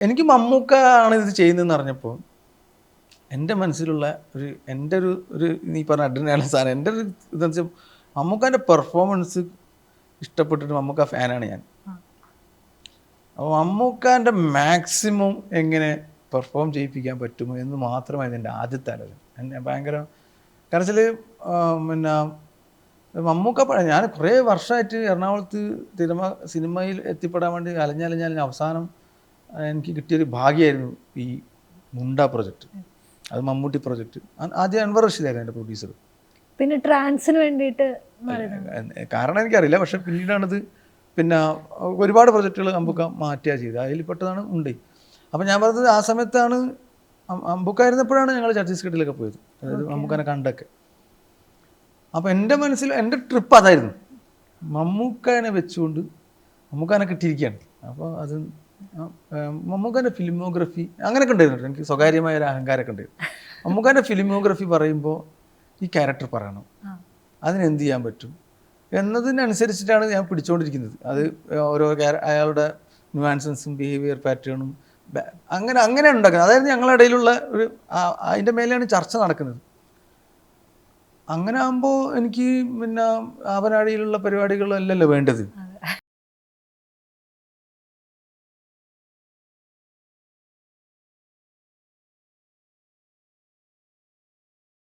എനിക്ക് മമ്മൂക്ക ആണ് ഇത് ചെയ്യുന്നതെന്ന് അറിഞ്ഞപ്പോൾ എന്റെ മനസ്സിലുള്ള ഒരു എന്റെ ഒരു ഒരു നീ പറഞ്ഞ അഡ്രിനാണ് സാധനം എന്റെ ഒരു ഇതെന്ന് വെച്ചാൽ മമ്മൂക്കാന്റെ പെർഫോമൻസ് ഇഷ്ടപ്പെട്ടിട്ട് മമ്മൂക്ക ഫാനാണ് ഞാൻ. അപ്പോൾ മമ്മൂക്കാന്റെ മാക്സിമം എങ്ങനെ പെർഫോം ചെയ്യിപ്പിക്കാൻ പറ്റുമോ എന്ന് മാത്രമായിരുന്നു എന്റെ ആദ്യത്തെ ആലോചന. എന്നെ ഭയങ്കര കാരണം വെച്ചാൽ പിന്നെ മമ്മൂക്ക പഴയ ഞാൻ കുറേ വർഷമായിട്ട് എറണാകുളത്ത് സിനിമ സിനിമയിൽ എത്തിപ്പെടാൻ വേണ്ടി അലഞ്ഞലഞ്ഞാലും അവസാനം എനിക്ക് കിട്ടിയൊരു ഭാഗ്യമായിരുന്നു ഈ മുണ്ട പ്രൊജക്റ്റ് അത് മമ്മൂട്ടി പ്രൊജക്റ്റ് ആദ്യം അൻവർ റഷീദായിരുന്നു എന്റെ പ്രൊഡ്യൂസർ പിന്നെ ട്രാൻസിന് വേണ്ടിയിട്ട്. കാരണം എനിക്കറിയില്ല. പക്ഷെ പിന്നീടാണിത് പിന്നെ ഒരുപാട് പ്രൊജക്റ്റുകൾ അമ്പുക്ക മാറ്റുക ചെയ്തത് അതിൽ പെട്ടതാണ് ഉണ്ട് അപ്പം ഞാൻ പറഞ്ഞത് ആ സമയത്താണ് അമ്പുക്കായിരുന്നപ്പോഴാണ് ഞങ്ങൾ ഛത്തീസ്ഗഡിലൊക്കെ പോയത്. അതായത് അമ്പുക്കാനെ കണ്ടൊക്കെ. അപ്പം എന്റെ മനസ്സിൽ എന്റെ ട്രിപ്പ് അതായിരുന്നു. മമ്മൂക്കാനെ വെച്ചുകൊണ്ട് മമ്മൂക്കാനെ കിട്ടിയിരിക്കുകയാണ്. അപ്പോൾ അത് മമ്മൂക്കാന്റെ ഫിലിമോഗ്രഫി അങ്ങനെയൊക്കെ ഉണ്ടായിരുന്നു. എനിക്ക് സ്വകാര്യമായ ഒരു അഹങ്കാരമൊക്കെ ഉണ്ടായിരുന്നു. മമ്മൂക്കാന്റെ ഫിലിമോഗ്രഫി പറയുമ്പോൾ ഈ ക്യാരക്ടർ പറയണം. അതിനെന്ത് ചെയ്യാൻ പറ്റും? എന്നതിനനുസരിച്ചിട്ടാണ് ഞാൻ പിടിച്ചുകൊണ്ടിരിക്കുന്നത് അത് ഓരോ അയാളുടെ ന്യൂആൻസൻസും ബിഹേവിയർ പാറ്റേണും അങ്ങനെ അങ്ങനെ ഉണ്ടാക്കുന്നത്. അതായത് ഞങ്ങളുടെ ഇടയിലുള്ള ഒരു അതിന്റെ മേലെയാണ് ചർച്ച നടക്കുന്നത്. അങ്ങനെ ആകുമ്പോൾ എനിക്ക് പിന്നെ അവനാടിയിലുള്ള പരിപാടികളല്ലല്ലോ വേണ്ടത്.